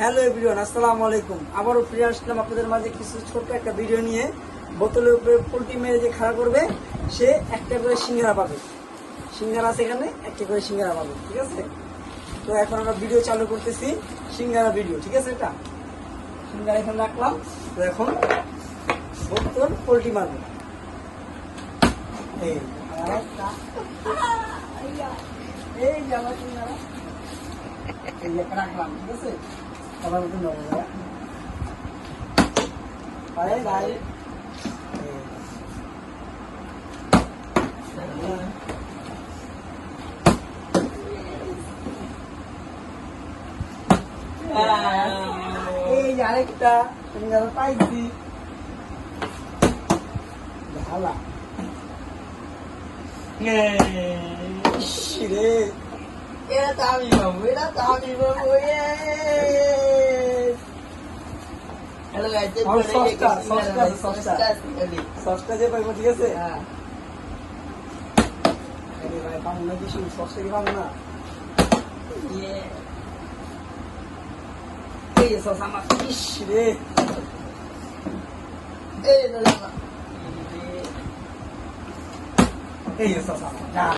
Hello everyone আসসালামু আলাইকুম। আবারও ফিরে আসলাম আপনাদের মাঝে কিছু ছোট্ট একটা ভিডিও নিয়ে। বোতলের উপরে পোলট্রি মেরে যে খাড়া করবে, সে একটা করে সিঙ্গারা পাবে। সিঙ্গারা আছে এখানে, একটা করে সিঙ্গারা পাবে, ঠিক আছে? তো এখন আমরা ভিডিও চালু করতেছি, সিঙ্গারা ভিডিও ঠিক আছে এটা? সিঙ্গারা এখানে রাখলাম, তো এখন বোতল পোলট্রি মারবে। এই এই আমার সিঙ্গারা। এই যে রাখলাম, ঠিক আছে? đấy đấy Iya kita tinggal pagi. Dah lah. Ngeh, sih deh. Ya tahu ni, mami, dah tahu ni, mami. তো আমি পাবো হ্যালো গাইস আমার সস্তা, সস্তা আছে, সস্তা। সসটা যে পাইবো ঠিক আছে হ্যাঁ আরে ভাই পাবো না কিছু সসটা কি পাবো না এই যে সস আমার ইস রে এই দাদা এই যে সস আমার যা